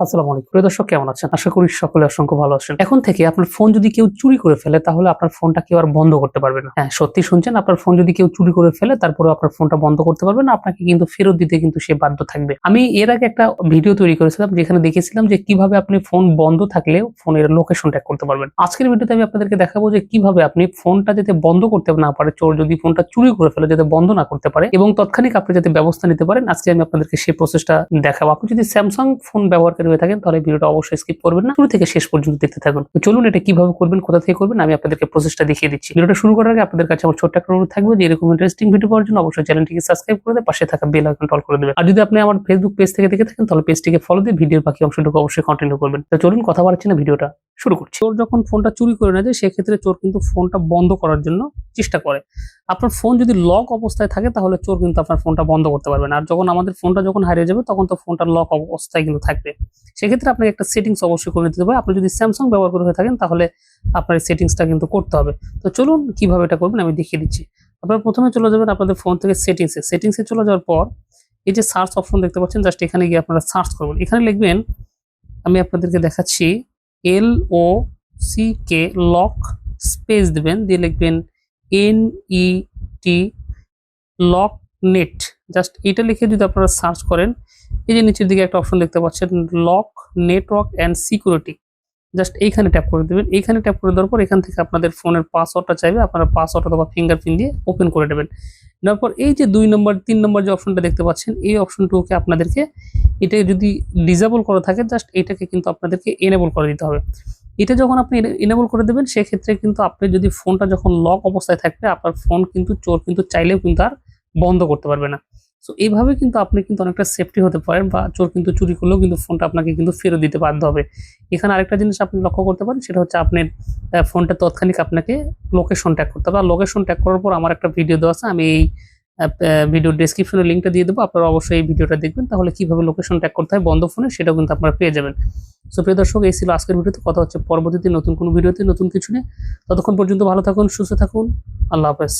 আসসালামু আলাইকুম। প্রিয় দর্শক, কেমন আছেন? আশা করি সকলে অসংখ্য ভালো আছেন। এখন থেকে আপনার ফোন যদি কেউ চুরি করে ফেলে, তাহলে আপনার ফোনটা কেউ আর বন্ধ করতে পারবে না। হ্যাঁ সত্যি শুনছেন? আপনার ফোন যদি কেউ চুরি করে ফেলে তারপরে আপনার ফোনটা বন্ধ করতে পারবে না। আপনাকে কিন্তু ফেরত দিতে কিন্তু সে বাধ্য থাকবে। আমি এর আগে একটা ভিডিও তৈরি করেছিলাম, যেখানে দেখেছিলাম যে কীভাবে আপনি ফোন বন্ধ থাকলে ফোনের লোকেশন ট্যাগ করতে পারবেন। আজকের ভিডিওতে আমি আপনাদেরকে দেখাবো যে কীভাবে আপনি ফোনটা যাতে বন্ধ করতে না পারে, চোর যদি ফোনটা চুরি করে ফেলে, যাতে বন্ধ না করতে পারে, এবং তৎক্ষণিক আপনি যাতে ব্যবস্থা নিতে পারেন, আজকে আমি আপনাদেরকে সেই প্রসেসটা দেখাবো। আপনি যদি স্যামসাং ফোন ব্যবহারকারী হয়ে থাকেন, তাহলে ভিডিওটা অবশ্যই স্কিপ করবেন না। শুরু থেকে শেষ পর্যন্ত দেখতে থাকুন। তো চলুন এটা কীভাবে করবেন, কোথা থেকে করবেন, আমি আপনাদেরকে প্রসেসটা দেখিয়ে দিচ্ছি। ভিডিওটা শুরু করার আগে আপনাদের কাছে আমার ছোট্ট একটা অনুরোধ থাকবে যে এরকম ইন্টারেস্টিং ভিডিও পাওয়ার জন্য অবশ্যই চ্যানেলটিকে সাবস্ক্রাইব করে পাশে থাকা বেল আইকন অল করে দেবেন। আর যদি আপনি আমার ফেসবুক পেজ থেকে দেখে থাকেন, তাহলে পেজটিকে ফলো দিয়ে ভিডিওর বাকি অংশটুকু অবশ্যই কন্টিনিউ করবেন। তো চলুন কথা বাড়াচ্ছি না ভিডিওটা। শুরু করছি। চোর যখন ফোনটা চুরি করে নেয় যায় সেক্ষেত্রে চোর কিন্তু ফোনটা বন্ধ করার জন্য চেষ্টা করে। আপনার ফোন যদি লক অবস্থায় থাকে, তাহলে চোর কিন্তু আপনার ফোনটা বন্ধ করতে পারবে না। আর যখন আমাদের ফোনটা যখন হারিয়ে যাবে, তখন তো ফোনটা লক অবস্থায় কিন্তু থাকবে। সেক্ষেত্রে আপনাকে একটা সেটিংস অবশ্যই করে নিতে হবে। আপনি যদি স্যামসাং ব্যবহার করে থাকেন, তাহলে আপনার সেটিংসটা কিন্তু করতে হবে। তো চলুন কীভাবে এটা করবেন, আমি দেখিয়ে দিচ্ছি। আপনারা প্রথমে চলে যাবেন আপনাদের ফোন থেকে সেটিংসে সেটিংসে চলে যাওয়ার পর, এই যে সার্চ অপশন দেখতে পাচ্ছেন জাস্ট এখানে গিয়ে আপনারা সার্চ করবেন। এখানে লিখবেন, আমি আপনাদেরকে দেখাচ্ছি L O C K lock space দিবেন, দিয়ে লিখবেন N E T lock net just এটা লিখে যদি আপনারা সার্চ করেন, এই যে নিচের দিকে একটা অপশন দেখতে পাচ্ছেন lock network and security just এইখানে ট্যাপ করে দেবেন, এইখানে ট্যাপ করে দেওয়ার পর এখান থেকে আপনাদের ফোনের পাসওয়ার্ডটা চাইবে, আপনারা পাসওয়ার্ড অথবা ফিঙ্গারপ্রিন্ট দিয়ে ওপেন করে দেবেন পর এই যে দুই নম্বর তিন নম্বর যে অপশনটা দেখতে পাচ্ছেন, এই অপশনটুকুকে আপনাদেরকে এটা যদি ডিজেবল করা থাকে জাস্ট এটাকে কিন্তু আপনাদেরকে এনেবল করে দিতে হবে। এটা যখন আপনি এনেবল করে দেবেন, সেক্ষেত্রে কিন্তু আপনি যদি ফোনটা যখন লক অবস্থায় থাকবে, আপনার ফোন কিন্তু চোর কিন্তু চাইলেও কিন্তু আর বন্ধ করতে পারবে না। সো এইভাবে কিন্তু আপনি কিন্তু অনেকটা সেফটি হতে পারেন বা চোর কিন্তু চুরি করলেও কিন্তু ফোনটা আপনাকে কিন্তু ফেরত দিতে বাধ্য হবে। এখানে আরেকটা জিনিস আপনি লক্ষ্য করতে পারেন, সেটা হচ্ছে আপনার ফোনটা তৎক্ষণিক আপনাকে লোকেশন ট্যাগ করতে হবে। আর লোকেশন ট্যাগ করার পর আমার একটা ভিডিও দেওয়া আছে, আমি এই ভিডিও ডিসক্রিপশনে লিঙ্কটা দিয়ে দেবো। আপনারা অবশ্যই এই ভিডিওটা দেখবেন। তাহলে কীভাবে লোকেশন ট্যাগ করতে হয়, বন্ধ ফোনে সেটাও কিন্তু আপনারা পেয়ে যাবেন। সো প্রিয় দর্শক, এই ছিল আজকের ভিডিওতে কথা হচ্ছে পরবর্তীতে নতুন কোনো ভিডিওতে নতুন কিছু নেই ততক্ষণ পর্যন্ত ভালো থাকুন, সুস্থ থাকুন। আল্লাহ হাফেজ।